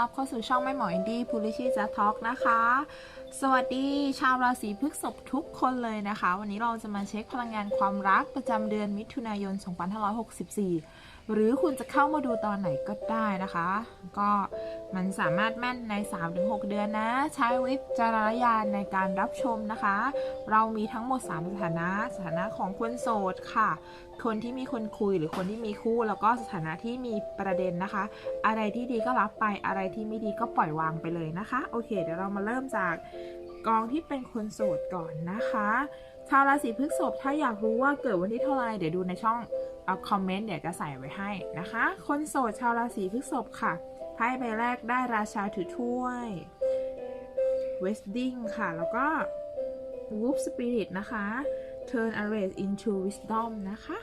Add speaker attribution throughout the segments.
Speaker 1: รับเข้าสู่ช่องแม่หมออินดี้พูลิชีจะทอกนะคะ สวัสดีชาวราศีพฤษภทุกคนเลยนะคะ วันนี้เราจะมาเช็คพลังงานความรักประจำเดือนมิถุนายน 2564 หรือคุณจะเข้ามาดูตอนไหนก็ได้นะคะ ก็ มันสามารถแม่นใน 3-6 เดือนนะ ใช้วิจารณญาณในการรับชมนะคะ เรามีทั้งหมด 3 สถานะ สถานะของคนโสดค่ะ คนที่มีคนคุยหรือคนที่มีคู่ แล้วก็สถานะที่มีประเด็นนะคะ อะไรที่ดีก็รับไปอะไรที่ไม่ดีก็ปล่อยวางไปเลยนะคะ โอเค เดี๋ยวเรามาเริ่มจากกองที่เป็นคนโสดก่อนนะคะชาวราศีพฤษภถ้าอยากรู้ว่าเกิดวันที่เท่าไหร่เดี๋ยวดูในช่องเอาคอมเมนต์เดี๋ยวจะใส่ไว้ให้นะคะ คนโสดชาวราศีพฤษภค่ะ ไพ่ใบแรกได้ราชาถือถ้วยเวสติ้งค่ะ แล้วก็วูฟสปิริตนะคะ Turn a race into wisdom นะคะ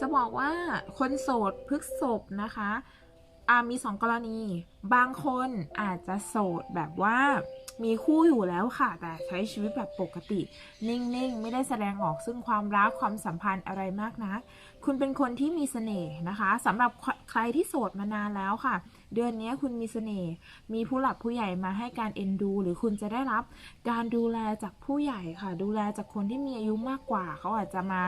Speaker 1: จะบอกว่าคนโสดพฤกษบนะคะมีสองกรณี บางคนอาจจะโสดแบบว่า มีคู่อยู่แล้วค่ะ แต่ใช้ชีวิตแบบปกติ นิ่งๆ ไม่ได้แสดงออกซึ่งความรักความสัมพันธ์อะไรมากนะ คุณเป็นคนที่มีเสน่ห์นะคะสำหรับใครที่โสดมานานแล้วค่ะ เดือนนี้คุณมีเสน่ห์มีผู้หลักผู้ใหญ่มาให้การเอ็นดู หรือคุณจะได้รับการดูแลจากผู้ใหญ่ค่ะ ดูแลจากคนที่มีอายุมากกว่า เขาอาจจะมา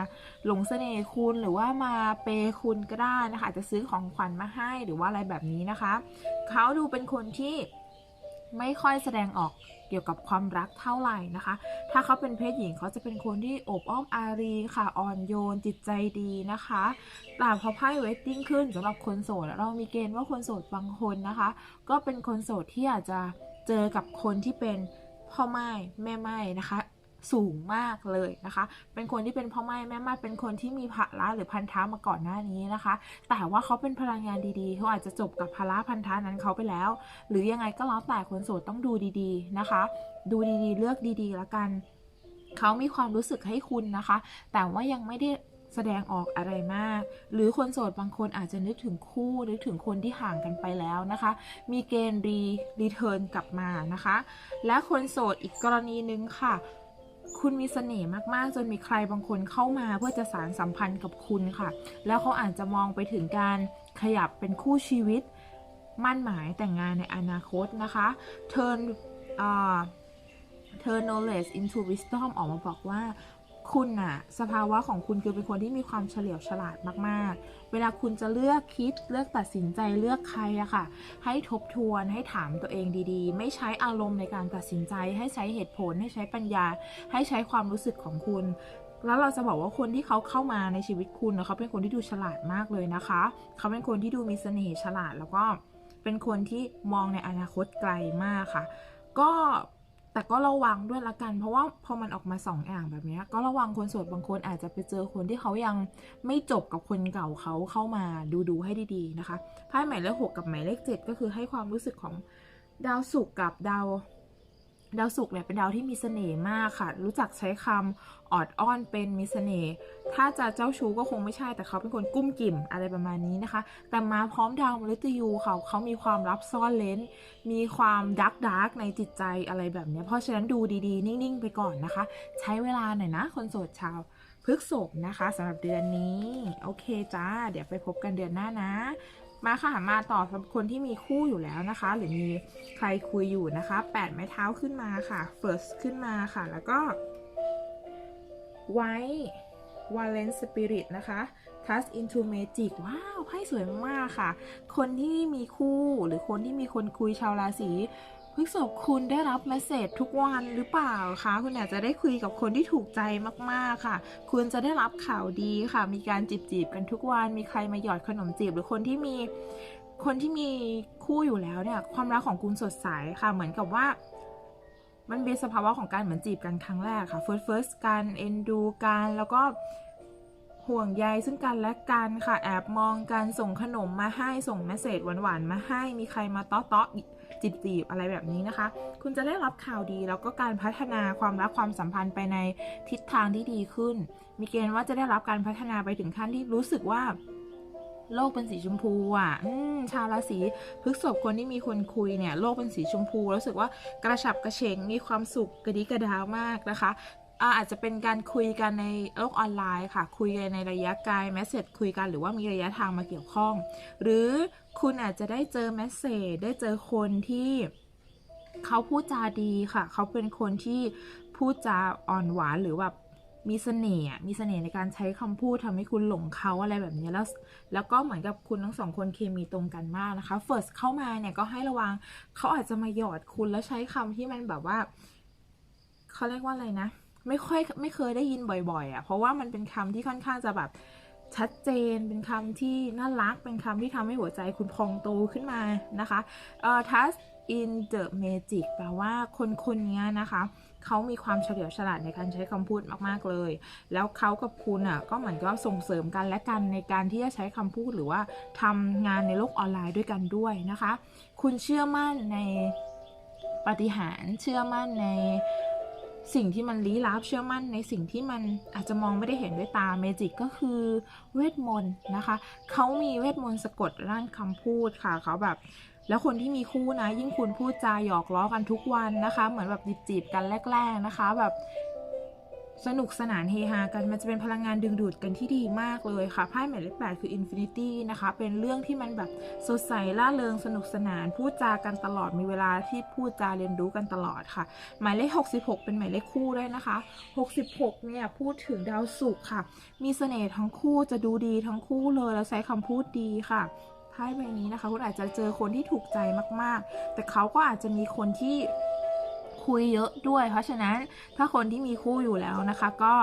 Speaker 1: หลงเสน่ห์คุณหรือว่ามาเปย์คุณก็ได้นะคะอาจจะซื้อของขวัญมาให้หรือว่าอะไรแบบนี้นะคะ เขาดูเป็นคนที่ ไม่ค่อยแสดงออกเกี่ยวกับความรักเท่าไหร่นะคะ ถ้าเขาเป็นเพศหญิงเขาจะเป็นคนที่โอบอ้อมอารีค่ะอ่อนโยนจิตใจดีนะคะแต่พอไพ่เวทติ้งขึ้นสำหรับคนโสดเรามีเกณฑ์ว่าคนโสดบางคนนะคะ ก็เป็นคนโสดที่อาจจะเจอกับคนที่เป็นพ่อไม้แม่ไม้นะคะ สูงมากเลยนะคะ เป็นคนที่เป็นพ่อไม้แม่ไม้เป็นคนที่มีภาระหรือพันธะมาก่อนหน้านี้นะคะ แต่ว่าเขาเป็นพลังงานดีๆ เขาอาจจะจบกับภาระพันธะนั้นเขาไปแล้ว หรือยังไงก็แล้วแต่คนโสดต้องดูดีๆนะคะ ดูดีๆ เลือกดีๆแล้วกัน เขามีความรู้สึกให้คุณนะคะ แต่ว่ายังไม่ได้แสดงออกอะไรมาก หรือคนโสดบางคนอาจจะนึกถึงคู่นึกถึงคนที่ห่างกันไปแล้วนะคะ มีเกณฑ์รีรีเทิร์นกลับมานะคะ และคนโสดอีกกรณีหนึ่งค่ะ คุณมีเสน่ห์มากๆ จนมีใครบางคนเข้ามาเพื่อจะสารสัมพันธ์กับคุณค่ะ แล้วเขาอาจจะมองไปถึงการขยับเป็นคู่ชีวิต มั่นหมายแต่งงานในอนาคตนะคะ turn อ่า turn knowledge into wisdom ออกมาบอกว่า คุณน่ะสภาวะของคุณคือเป็นคนที่มีความเฉลียวฉลาดมากๆ เวลาคุณจะเลือกคิดเลือกตัดสินใจเลือกใครอะค่ะ ให้ทบทวนให้ถามตัวเองดีๆ ไม่ใช้อารมณ์ในการตัดสินใจ ให้ใช้เหตุผล ให้ใช้ปัญญา ให้ใช้ความรู้สึกของคุณแล้วเราจะบอกว่าคนที่เขาเข้ามาในชีวิตคุณเขาเป็นคนที่ดูฉลาดมากเลยนะคะ เขาเป็นคนที่ดูมีเสน่ห์ฉลาดแล้วก็เป็นคนที่มองในอนาคตไกลมากค่ะ ก็ แต่ก็ระวังด้วยละกัน เพราะว่าพอมันออกมาสองอย่างแบบนี้ก็ระวังคนโสดบางคนอาจจะไปเจอคนที่เขายังไม่จบกับคนเก่าเขาเข้ามาดูดูให้ดีๆนะคะไพ่หมายเลขหกกับหมายเลขเจ็ดก็คือให้ความรู้สึกของดาวศุกร์กับดาว ดาวศุกร์เนี่ยเป็นดาวที่มีเสน่ห์มากค่ะ รู้จักใช้คำออดอ้อนเป็นมีเสน่ห์ ถ้าจะเจ้าชู้ก็คงไม่ใช่ แต่เขาเป็นคนกุ้มกิ่มอะไรประมาณนี้นะคะ แต่มาพร้อมดาวมฤตยูค่ะเขามีความลับซ่อนเลนมีความดักดักในจิตใจอะไรแบบนี้ เพราะฉะนั้นดูดีๆ นิ่งๆ ไปก่อนนะคะ ใช้เวลาหน่อยนะ คนโสดชาวพฤกษภนะคะสำหรับเดือนนี้ โอเคจ้า เดี๋ยวไปพบกันเดือนหน้านะ มาค่ะมาต่อสำหรับคนที่มีคู่อยู่แล้วนะคะ หรือมีใครคุยอยู่นะคะแปดไม้เท้าขึ้นมาค่ะ first ขึ้นมาค่ะ แล้วก็ไว้ Valence Spirit นะคะ Trust into Magic ว้าวไพ่สวยมากๆค่ะ คนที่มีคู่หรือคนที่มีคนคุยชาวราศี พฤษภคุณได้รับเมสเซจทุกวันหรือเปล่าคะ คุณอาจจะได้คุยกับคนที่ถูกใจมาก ๆ ค่ะ คุณจะได้รับข่าวดีค่ะ มีการจีบจีบกันทุกวัน มีใครมาหยอดขนมจีบหรือคนที่มี คนที่มีคู่อยู่แล้วเนี่ย ความรักของคุณสดใสค่ะ เหมือนกับว่า มันเป็นสภาวะของการเหมือนจีบกันครั้งแรกค่ะ first first การเอ็นดูกันแล้วก็ห่วงใยซึ่งกันและกันค่ะ แอบมองกันส่งขนมมาให้ส่งเมสเซจหวานๆมาให้ มีใครมาเตาะเตาะ จีบๆอะไรแบบนี้นะคะ คุณจะได้รับข่าวดีแล้วก็การพัฒนาความรักความสัมพันธ์ไปในทิศทางที่ดีขึ้น มีเกณฑ์ว่าจะได้รับการพัฒนาไปถึงขั้นที่รู้สึกว่าโลกเป็นสีชมพูอะอชาวราศีพฤกษภคนที่มีคนคุยเนี่ย โลกเป็นสีชมพู รู้สึกว่ากระฉับกระเฉงมีความสุขกระดิกระดาวมากนะคะ อาจจะเป็นการคุยกันในโลกออนไลน์ค่ะ คุยกันในระยะไกลแมสเซจคุยกันหรือว่ามีระยะทางมาเกี่ยวข้อง หรือคุณอาจจะได้เจอแมสเซจได้เจอคนที่เขาพูดจาดีค่ะ เขาเป็นคนที่พูดจาอ่อนหวานหรือแบบมีเสน่ห์มีเสน่ห์ในการใช้คำพูดทำให้คุณหลงเขาอะไรแบบนี้แล้วแล้วก็เหมือนกับคุณทั้งสองคนเคมีตรงกันมากนะคะ First เข้ามาเนี่ยก็ให้ระวังเขาอาจจะมาหยอดคุณแล้วใช้คำที่มันแบบว่าเขาเรียกว่าอะไรนะ ไม่ค่อยไม่เคยได้ยินบ่อยๆอะ่ะเพราะว่ามันเป็นคำที่ค่อนข้างจะแบบชัดเจนเป็นคำที่น่ารักเป็นคำที่ทำให้หัวใจคุณพองโตขึ้นมานะคะเอ่อ trust in the magic แปลว่าคนคนนี้นะคะเขามีความเฉลียวฉลาดในการใช้คำพูดมากๆเลย แล้วเขากับคุณอะก็เหมือนก็ส่งเสริมกันและกันในการที่จะใช้คำพูดหรือว่าทำงานในโลกออนไลน์ด้วยกันด้วยนะคะ คุณเชื่อมั่นในปฏิหารเชื่อมั่นใน สิ่งที่มันลี้ลับเชื่อมั่นในสิ่งที่มันอาจจะมองไม่ได้เห็นด้วยตาเมจิกก็คือเวทมนต์นะคะเขามีเวทมนต์สะกดร่างคำพูดค่ะเขาแบบ แล้วคนที่มีคู่นะ ยิ่งคุณพูดจาหยอกล้อกันทุกวันนะคะ เหมือนแบบจีบๆกันแรก ๆนะคะ แบบ สนุกสนานเฮฮากันมันจะเป็นพลังงานดึงดูดกันที่ดีมากเลยค่ะไพ่หมายเลขแปดคือ Infinity นะคะ เป็นเรื่องที่มันแบบสดใสล่าเริงสนุกสนาน พูดจากันตลอดมีเวลาที่พูดจาเรียนรู้กันตลอดค่ะ หมายเลข 66 เป็นหมายเลขคู่ด้วยนะคะ 66 เนี่ยพูดถึงดาวศุกร์ค่ะ มีเสน่ห์ทั้งคู่จะดูดีทั้งคู่เลยแล้วใช้คำพูดดีค่ะไพ่ใบนี้นะคะ คุณอาจจะเจอคนที่ถูกใจมากๆ แต่เขาก็อาจจะมีคนที่ คุยเยอะด้วย เพราะฉะนั้นถ้าคนที่มีคู่อยู่แล้วนะคะ ก็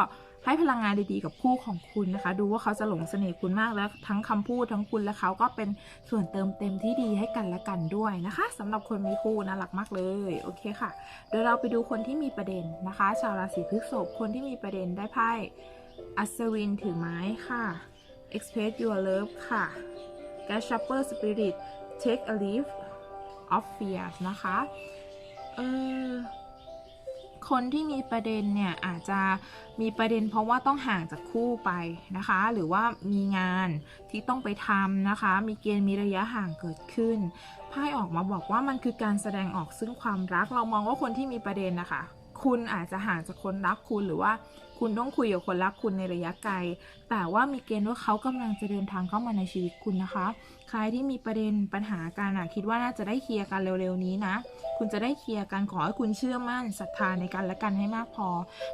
Speaker 1: ให้พลังงานดีๆกับคู่ของคุณนะคะ ดูว่าเขาจะหลงเสน่ห์คุณมากแล้วทั้งคำพูดทั้งคุณและเขาก็เป็นส่วนเติมเต็มที่ดีให้กันและกันด้วยนะคะสำหรับคนมีคู่น่ารักมากเลยโอเคค่ะเดี๋ยวเราไปดูคนที่มีประเด็นนะคะ ชาวราศีพฤษภคนที่มีประเด็นได้ไพ่อัศวินถือไม้ค่ะ express your love ค่ะ g a s h a p p e r spirit take a leave of fear นะคะ เออคนที่มีประเด็นเนี่ยอาจจะมีประเด็นเพราะว่าต้องห่างจากคู่ไปนะคะ หรือว่ามีงานที่ต้องไปทำนะคะ มีเกณฑ์มีระยะห่างเกิดขึ้นไพ่ออกมาบอกว่ามันคือการแสดงออกซึ่งความรัก เรามองว่าคนที่มีประเด็นนะคะ คุณอาจจะห่างจากคนรักคุณหรือว่าคุณต้องคุยกับคนรักคุณในระยะไกล แต่ว่ามีเกณฑ์ว่าเขากำลังจะเดินทางเข้ามาในชีวิตคุณนะคะ ใครที่มีประเด็นปัญหาการอะคิดว่าน่าจะได้เคลียร์กันเร็วๆนี้นะ คุณจะได้เคลียร์กันขอให้คุณเชื่อมั่นศรัทธาในกันและกันให้มากพอ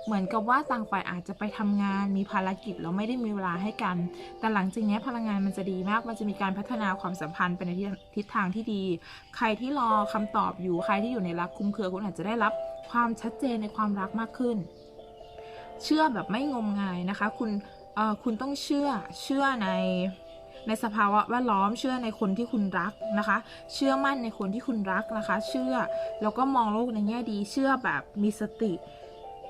Speaker 1: เหมือนกับว่าต่างฝ่ายอาจจะไปทำงานมีภารกิจแล้วไม่ได้มีเวลาให้กัน แต่หลังจากนี้พลังงานมันจะดีมาก มันจะมีการพัฒนาความสัมพันธ์ไปในทิศทางที่ดี ใครที่รอคำตอบอยู่ใครที่อยู่ในรักคุ้มเครือคุณอาจจะได้รับความชัดเจนในความรักมากขึ้น เชื่อแบบไม่งมงายนะคะ คุณเออคุณต้องเชื่อเชื่อใน ในสภาวะแวดล้อมเชื่อในคนที่คุณรักนะคะ เชื่อมั่นในคนที่คุณรักนะคะ เชื่อแล้วก็มองโลกในแง่ดี เชื่อแบบมีสติ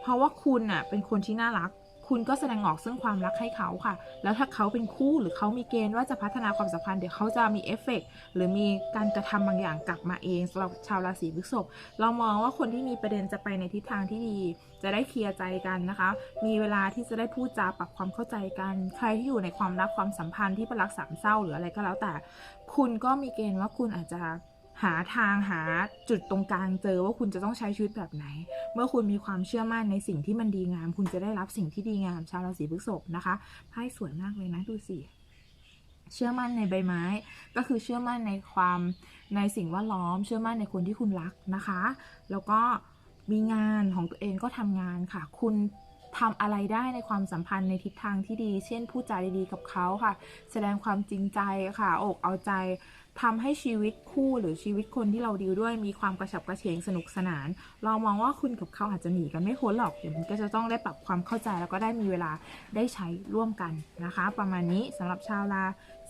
Speaker 1: เพราะว่าคุณน่ะเป็นคนที่น่ารัก คุณก็แสดงออกซึ่งความรักให้เขาค่ะ แล้วถ้าเขาเป็นคู่หรือเขามีเกณฑ์ว่าจะพัฒนาความสัมพันธ์เดี๋ยวเขาจะมีเอฟเฟกต์หรือมีการกระทำบางอย่างกลับมาเองสำหรับชาวราศีพฤษภเรามองว่าคนที่มีประเด็นจะไปในทิศทางที่ดี จะได้เคลียร์ใจกันนะคะ มีเวลาที่จะได้พูดจาปรับความเข้าใจกัน ใครที่อยู่ในความรักความสัมพันธ์ที่เป็นรักสามเศร้าหรืออะไรก็แล้วแต่ คุณก็มีเกณฑ์ว่าคุณอาจจะ หาทางหาจุดตรงกลางเจอว่าคุณจะต้องใช้ชีวิตแบบไหน เมื่อคุณมีความเชื่อมั่นในสิ่งที่มันดีงาม คุณจะได้รับสิ่งที่ดีงามชาวราศีพฤษภนะคะไพ่สวยมากเลยนะดูสิเชื่อมั่นในใบไม้ ก็คือเชื่อมั่นในความในสิ่งแวดล้อม เชื่อมั่นในคนที่คุณรักนะคะ แล้วก็มีงานของตัวเองก็ทำงานค่ะ คุณทำอะไรได้ในความสัมพันธ์ในทิศทางที่ดี เช่นพูดจาดีๆกับเขาค่ะ แสดงความจริงใจค่ะ อกเอาใจ ทำให้ชีวิตคู่หรือชีวิตคนที่เราดีลด้วยมีความกระฉับกระเฉงสนุกสนาน เรามองว่าคุณกับเขาอาจจะหนีกันไม่พ้นหรอกเดี๋ยวมันก็จะต้องได้ปรับความเข้าใจแล้วก็ได้มีเวลาได้ใช้ร่วมกันนะคะ ประมาณนี้สำหรับชาวรา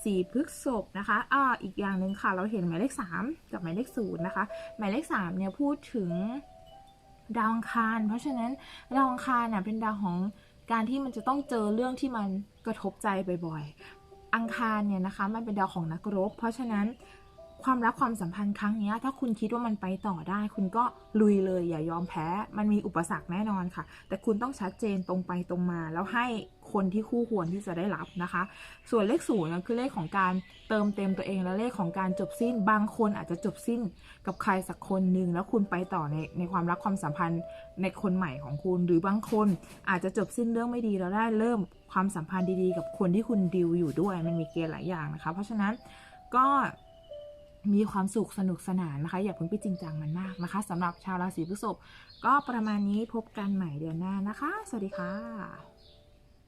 Speaker 1: ศีพฤษภนะคะอ่าอีกอย่างหนึ่งค่ะ เราเห็นหมายเลข 3 กับหมายเลข0นะคะ หมายเลข3เนี่ยพูดถึงดาวอังคาร เพราะฉะนั้นดาวอังคารเนี่ยเป็นดาวของการที่มันจะต้องเจอเรื่องที่มันกระทบใจบ่อยๆ อังคารเนี่ยนะคะมันเป็นดาวของนักรบ เพราะฉะนั้น ความรักความสัมพันธ์ครั้งนี้ถ้าคุณคิดว่ามันไปต่อได้ คุณก็ลุยเลยอย่ายอมแพ้ มันมีอุปสรรคแน่นอนค่ะ แต่คุณต้องชัดเจนตรงไปตรงมา แล้วให้คนที่คู่ควรที่จะได้รับนะคะ ส่วนเลขศูนย์คือเลขของการเติมเต็มตัวเองและเลขของการจบสิ้น บางคนอาจจะจบสิ้นกับใครสักคนหนึ่งแล้วคุณไปต่อในในความรักความสัมพันธ์ในคนใหม่ของคุณ หรือบางคนอาจจะจบสิ้นเรื่องไม่ดีแล้วได้เริ่มความสัมพันธ์ดีๆ กับคนที่คุณดิวอยู่ด้วย มันมีเกณฑ์หลายอย่างนะคะ เพราะฉะนั้นก็ มีความสุขสนุกสนานนะคะ อย่าเพิ่งไปจริงจังมันมากนะคะสำหรับชาวราศีพฤษภก็ประมาณนี้พบกันใหม่เดือนหน้านะคะ สวัสดีค่ะ